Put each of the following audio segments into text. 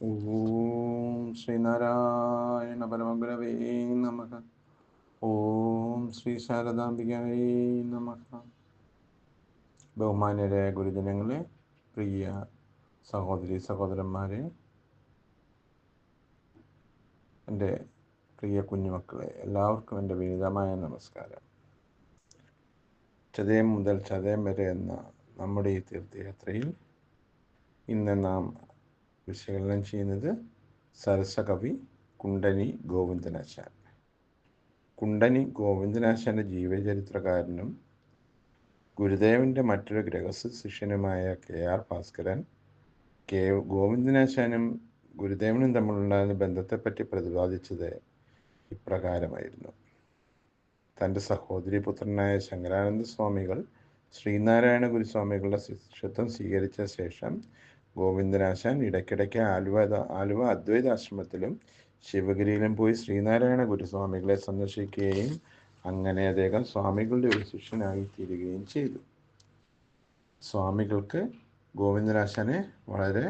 ഓം ശ്രീനാരായണ പരമഗുരവേ നമ ഓം ശ്രീ ശാരദാംബികേ നമ ബഹുമാന്യരായ ഗുരുജനങ്ങളെ പ്രിയ സഹോദരി സഹോദരന്മാരെ എന്റെ പ്രിയ കുഞ്ഞുമക്കളെ എല്ലാവർക്കും എന്റെ വിനീതമായ നമസ്കാരം. ചതയം മുതൽ ചതയം വരെ എന്ന നമ്മുടെ ഈ തീർത്ഥയാത്രയിൽ ഇന്ന് നാം വിശകലനം ചെയ്യുന്നത് സരസകവി കുണ്ടനി ഗോവിന്ദനാശാൻ. കുണ്ടനി ഗോവിന്ദനാശാന്റെ ജീവചരിത്രകാരനും ഗുരുദേവന്റെ മറ്റൊരു ഗ്രഹസ്ഥ ശിഷ്യനുമായ കെ ആർ ഭാസ്കരൻ കെ ഗോവിന്ദനാശാനും ഗുരുദേവനും തമ്മിലുണ്ടായിരുന്ന ബന്ധത്തെപ്പറ്റി പ്രതിപാദിച്ചത് ഇപ്രകാരമായിരുന്നു. തന്റെ സഹോദരി പുത്രനായ ശങ്കരാനന്ദ സ്വാമികൾ ശ്രീനാരായണ ഗുരുസ്വാമികളുടെ ശിഷ്യത്വം സ്വീകരിച്ച ശേഷം ഗോവിന്ദനാശാൻ ഇടയ്ക്കിടയ്ക്ക് ആലുവ ആലുവ അദ്വൈതാശ്രമത്തിലും ശിവഗിരിയിലും പോയി ശ്രീനാരായണ ഗുരുസ്വാമികളെ സന്ദർശിക്കുകയും അങ്ങനെ അദ്ദേഹം സ്വാമികളുടെ ഒരു ശിഷ്യനായി തീരുകയും ചെയ്തു. സ്വാമികൾക്ക് ഗോവിന്ദനാശാനെ വളരെ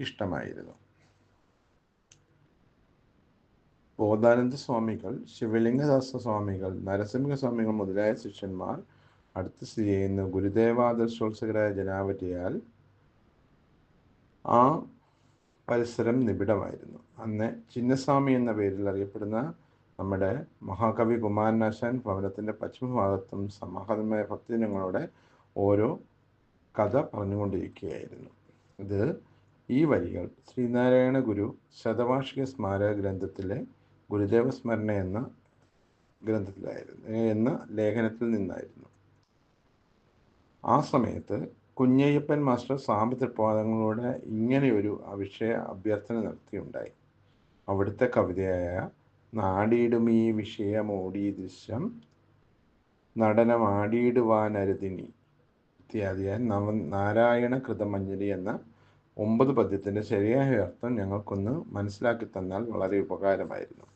ഇഷ്ടമായിരുന്നു. ബോധാനന്ദ സ്വാമികൾ ശിവലിംഗദാസ സ്വാമികൾ നരസിംഹ സ്വാമികൾ മുതലായ ശിഷ്യന്മാർ അടുത്ത് സ്ഥിതി ചെയ്യുന്ന ഗുരുദേവാദർശോത്സകരായ ജനാവറ്റിയാൽ ആ പരിസരം നിബിഡമായിരുന്നു. അന്ന് ചിന്നസ്വാമി എന്ന പേരിൽ അറിയപ്പെടുന്ന നമ്മുടെ മഹാകവി കുമാരനാശാൻ ഭവനത്തിന്റെ പശ്ചിമഭാഗത്തും സമാഹതമായ ഭക്തിജനങ്ങളോടെ ഓരോ കഥ പറഞ്ഞുകൊണ്ടിരിക്കുകയായിരുന്നു. ഇത് ഈ വരികൾ ശ്രീനാരായണ ഗുരു ശതവാർഷിക സ്മാരക ഗ്രന്ഥത്തിലെ ഗുരുദേവ സ്മരണ എന്ന ഗ്രന്ഥത്തിലായിരുന്നു എന്ന ലേഖനത്തിൽ നിന്നായിരുന്നു. ആ സമയത്ത് കുഞ്ഞയ്യപ്പൻ മാസ്റ്റർ സാമ്പത്തികപാദങ്ങളോട് ഇങ്ങനെയൊരു അവിഷയ അഭ്യർത്ഥന നടത്തിയുണ്ടായി. അവിടുത്തെ കവിതയായ നാടിയിടുമീ വിഷയമോടി ദൃശ്യം നടനമാടിയിടുവാനരുതിനി ഇത്യാദിയായ നവ നാരായണ കൃതമഞ്ജലി എന്ന ഒമ്പത് പദ്യത്തിന്റെ ശരിയായ അർത്ഥം ഞങ്ങൾക്കൊന്ന് മനസ്സിലാക്കി തന്നാൽ വളരെ ഉപകാരമായിരുന്നു.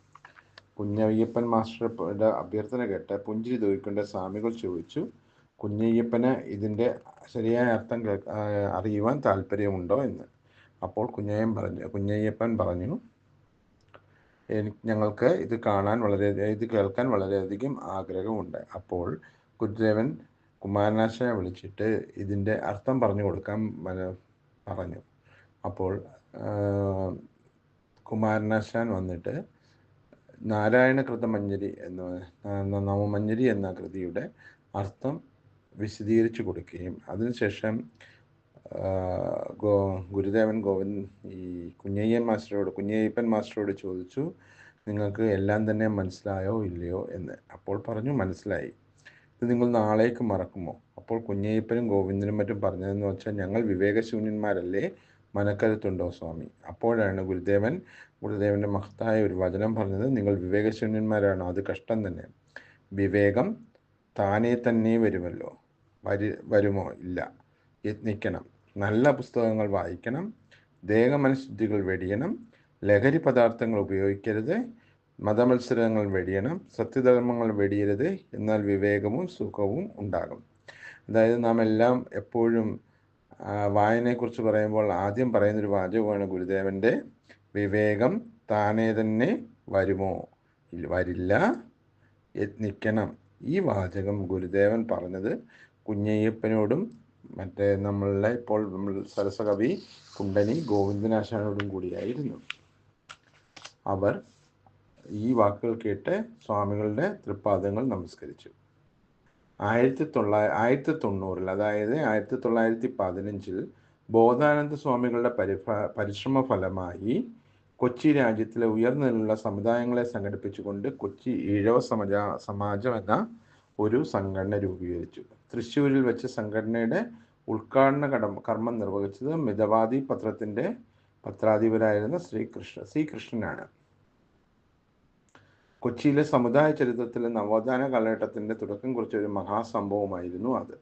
കുഞ്ഞയ്യപ്പൻ മാസ്റ്ററുടെ അഭ്യർത്ഥന കേട്ട് പുഞ്ചിരി തോയിക്കൊണ്ട് സ്വാമികൾ ചോദിച്ചു കുഞ്ഞയ്യപ്പന് ഇതിന്റെ ശരിയായ അർത്ഥം കേ അറിയുവാൻ താല്പര്യമുണ്ടോ എന്ന്. അപ്പോൾ കുഞ്ഞയ്യൻ പറഞ്ഞു കുഞ്ഞയ്യപ്പൻ പറഞ്ഞു എനിക്ക് ഞങ്ങൾക്ക് ഇത് കാണാൻ വളരെ ഇത് കേൾക്കാൻ വളരെയധികം ആഗ്രഹമുണ്ട്. അപ്പോൾ ഗുരുദേവൻ കുമാരനാശനെ വിളിച്ചിട്ട് ഇതിന്റെ അർത്ഥം പറഞ്ഞു കൊടുക്കാൻ പറഞ്ഞു. അപ്പോൾ കുമാരനാശാൻ വന്നിട്ട് നാരായണ കൃതമഞ്ജരി എന്ന നവമഞ്ജരി എന്ന കൃതിയുടെ അർത്ഥം വിശദീകരിച്ചു കൊടുക്കുകയും അതിനുശേഷം ഗോ ഗുരുദേവൻ ഗോവിന്ദ് ഈ കുഞ്ഞയ്യൻ മാസ്റ്ററോട് കുഞ്ഞയ്യപ്പൻ മാസ്റ്ററോട് ചോദിച്ചു നിങ്ങൾക്ക് എല്ലാം തന്നെ മനസ്സിലായോ ഇല്ലയോ? എന്ന്. അപ്പോൾ പറഞ്ഞു മനസ്സിലായി. ഇത് നിങ്ങൾ നാളേക്ക് മറക്കുമോ? അപ്പോൾ കുഞ്ഞയ്യപ്പനും ഗോവിന്ദനും മറ്റും പറഞ്ഞതെന്ന് വെച്ചാൽ ഞങ്ങൾ വിവേകശൂന്യന്മാരല്ലേ? മനക്കരുത്തുണ്ടോ സ്വാമി? അപ്പോഴാണ് ഗുരുദേവൻ ഗുരുദേവന്റെ മഹത്തായ ഒരു വചനം പറഞ്ഞത് നിങ്ങൾ വിവേകശൂന്യന്മാരാണോ അത് കഷ്ടം തന്നെ. വിവേകം താനേ തന്നെ വരുമല്ലോ. വരി വരുമോ? ഇല്ല. യത്നിക്കണം നല്ല പുസ്തകങ്ങൾ വായിക്കണം. ദേഹമനുശുദ്ധികൾ വെടിയണം. ലഹരി പദാർത്ഥങ്ങൾ ഉപയോഗിക്കരുത്. മതമത്സരങ്ങൾ വെടിയണം. സത്യധർമ്മങ്ങൾ വെടിയരുത്. എന്നാൽ വിവേകവും സുഖവും ഉണ്ടാകും. അതായത് നാം എല്ലാം എപ്പോഴും വായനയെക്കുറിച്ച് പറയുമ്പോൾ ആദ്യം പറയുന്നൊരു വാചകമാണ് ഗുരുദേവന്റെ വിവേകം. താനേ തന്നെ വരുമോ? വരില്ല. യത്നിക്കണം ഈ വാചകം ഗുരുദേവൻ പറഞ്ഞത് കുഞ്ഞയ്യപ്പനോടും മറ്റേ നമ്മളുടെ ഇപ്പോൾ നമ്മൾ സരസകവി കുണ്ടനി ഗോവിന്ദനാശാനോടും കൂടിയായിരുന്നു. അവർ ഈ വാക്കുകൾ കേട്ട് സ്വാമികളുടെ തൃപ്പാദങ്ങൾ നമസ്കരിച്ചു. ആയിരത്തി തൊള്ളായിര ആയിരത്തി തൊണ്ണൂറിൽ അതായത് ആയിരത്തി തൊള്ളായിരത്തി പതിനഞ്ചിൽ ബോധാനന്ദ സ്വാമികളുടെ പരിഫ പരിശ്രമ ഫലമായി കൊച്ചി രാജ്യത്തിലെ ഉയർന്നിലുള്ള സമുദായങ്ങളെ സംഘടിപ്പിച്ചുകൊണ്ട് കൊച്ചി ഈഴവ സമജ സമാജം എന്ന ഒരു സംഘടന രൂപീകരിച്ചു. തൃശ്ശൂരിൽ വെച്ച് സംഘടനയുടെ ഉദ്ഘാടന കടം കർമ്മം നിർവഹിച്ചത് മിതവാദി പത്രത്തിന്റെ പത്രാധിപരായിരുന്ന ശ്രീകൃഷ്ണ സി കൃഷ്ണനാണ്. കൊച്ചിയിലെ സമുദായ ചരിത്രത്തിലെ നവോത്ഥാന കാലഘട്ടത്തിന്റെ തുടക്കം കുറിച്ച ഒരു മഹാസംഭവമായിരുന്നു അത്.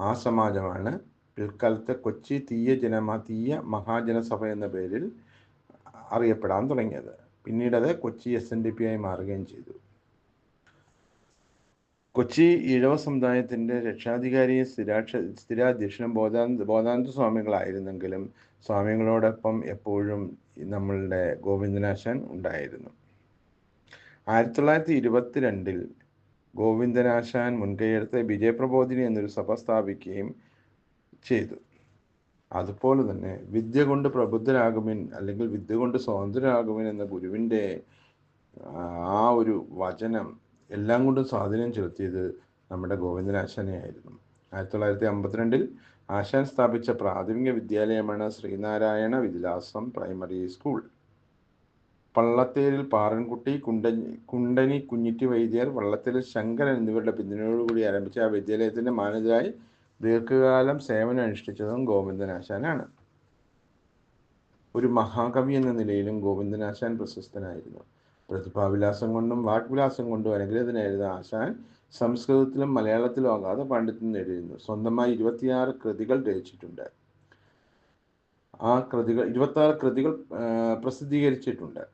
ആ സമാജമാണ് പിൽക്കാലത്തെ കൊച്ചി തീയ ജനമ തീയ മഹാജനസഭ എന്ന പേരിൽ അറിയപ്പെടാൻ തുടങ്ങിയത്. പിന്നീട് അത് Kochi S N D P ആയി മാറുകയും ചെയ്തു. കൊച്ചി ഈഴവ സമുദായത്തിന്റെ രക്ഷാധികാരിയും സ്ഥിരാക്ഷ സ്ഥിരാധ്യക്ഷനും ബോധാനന്ദ ബോധാനന്ദ സ്വാമികളായിരുന്നെങ്കിലും സ്വാമികളോടൊപ്പം എപ്പോഴും നമ്മളുടെ ഗോവിന്ദനാശൻ ഉണ്ടായിരുന്നു. ആയിരത്തി തൊള്ളായിരത്തി ഇരുപത്തിരണ്ടിൽ ഗോവിന്ദനാശാൻ മുൻകൈയെടുത്ത് വിജയപ്രബോധിനി എന്നൊരു സഭ സ്ഥാപിക്കുകയും ചെയ്തു. അതുപോലെ തന്നെ വിദ്യ കൊണ്ട് പ്രബുദ്ധരാകുമിൻ അല്ലെങ്കിൽ വിദ്യ കൊണ്ട് സ്വതന്ത്രരാകുമിൻ എന്ന ഗുരുവിന്റെ ആ ഒരു വചനം എല്ലാം കൊണ്ടും സ്വാധീനം ചെലുത്തിയത് നമ്മുടെ ഗോവിന്ദനാശാനെ ആയിരുന്നു ആയിരത്തി തൊള്ളായിരത്തി അമ്പത്തിരണ്ടിൽ ആശാൻ സ്ഥാപിച്ച പ്രാഥമിക വിദ്യാലയമാണ് ശ്രീനാരായണ വിലാസം പ്രൈമറി സ്കൂൾ. പള്ളത്തേരിൽ പാറൻകുട്ടി കുണ്ടനി കുണ്ടനി കുഞ്ഞിറ്റി വൈദ്യർ വള്ളത്തേരിൽ ശങ്കരൻ എന്നിവരുടെ പിന്തുണയോടുകൂടി ആരംഭിച്ച ആ വിദ്യാലയത്തിന്റെ മാനേജരായി ദീർഘകാലം സേവനം അനുഷ്ഠിച്ചതും ഗോവിന്ദനാശാനാണ്. ഒരു മഹാകവി എന്ന നിലയിലും ഗോവിന്ദനാശാൻ പ്രശസ്തനായിരുന്നു. പ്രതിഭാവിലാസം കൊണ്ടും വാഗ്വിലാസം കൊണ്ടും അനുഗ്രഹീതനായിരുന്ന ആശാൻ സംസ്കൃതത്തിലും മലയാളത്തിലും ആകാതെ പണ്ഡിതം നേടിയിരുന്നു സ്വന്തമായി ഇരുപത്തിയാറ് കൃതികൾ രചിച്ചിട്ടുണ്ട്. ആ കൃതികൾ ഇരുപത്തി ആറ് കൃതികൾ പ്രസിദ്ധീകരിച്ചിട്ടുണ്ട്.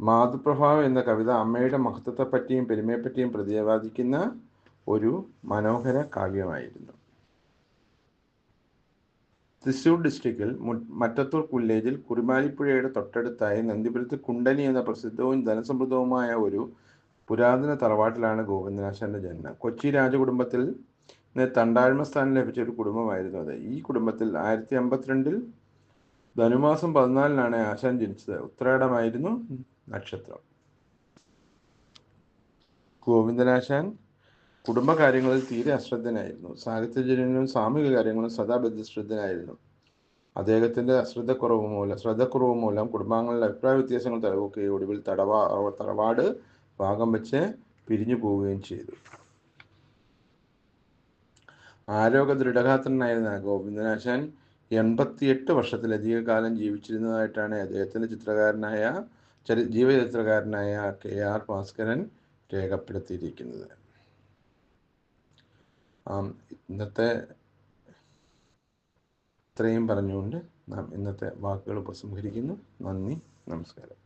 മാതൃപ്രഭാവം എന്ന കവിത അമ്മയുടെ മഹത്വത്തെപ്പറ്റിയും പെരുമയെപ്പറ്റിയും പ്രതിപാദിക്കുന്ന ഒരു മനോഹര കാവ്യമായിരുന്നു. തൃശൂർ ഡിസ്ട്രിക്റ്റിൽ മറ്റത്തൂർ കുല്ലേജിൽ കുറിമാലിപ്പുഴയുടെ തൊട്ടടുത്തായി നന്ദിപുരത്ത് കുണ്ടനി എന്ന പ്രസിദ്ധവും ധനസമൃദ്ധവുമായ ഒരു പുരാതന തറവാട്ടിലാണ് ഗോവിന്ദനാശാന്റെ ജനനം. കൊച്ചി രാജകുടുംബത്തിൽ തണ്ടാഴ്മ സ്ഥാനം ലഭിച്ച ഒരു കുടുംബമായിരുന്നു അത്. ഈ കുടുംബത്തിൽ ആയിരത്തി അമ്പത്തിരണ്ടിൽ ധനുമാസം പതിനാലിനാണ് ആശാൻ ജനിച്ചത്. ഉത്രാടമായിരുന്നു നക്ഷത്രം. ഗോവിന്ദനാശാൻ കുടുംബകാര്യങ്ങളിൽ തീരെ അശ്രദ്ധനായിരുന്നു. സാഹിത്യജനും സാമൂഹിക കാര്യങ്ങളും സദാ ബദ്ധശ്രദ്ധനായിരുന്നു അദ്ദേഹത്തിന്റെ അശ്രദ്ധക്കുറവ് മൂലം ശ്രദ്ധക്കുറവ് മൂലം കുടുംബാംഗങ്ങളുടെ അഭിപ്രായ വ്യത്യാസങ്ങൾ തടവുകയും ഒടുവിൽ തടവാ തറവാട് ഭാഗം വെച്ച് പിരിഞ്ഞു പോവുകയും ചെയ്തു. ആരോഗ്യ ദൃഢഗാത്രനായിരുന്ന ഗോവിന്ദനാശാൻ എൺപത്തിയെട്ട് വർഷത്തിലധിക കാലം ജീവിച്ചിരുന്നതായിട്ടാണ് അദ്ദേഹത്തിന്റെ ചിത്രകാരനായ ചരി ജീവചരിത്രകാരനായ കെ ആർ ഭാസ്കരൻ രേഖപ്പെടുത്തിയിരിക്കുന്നത്. ഇന്നത്തെ ഇത്രയും പറഞ്ഞുകൊണ്ട് നാം ഇന്നത്തെ വാക്കുകൾ ഉപസംഹരിക്കുന്നു. നന്ദി നമസ്കാരം.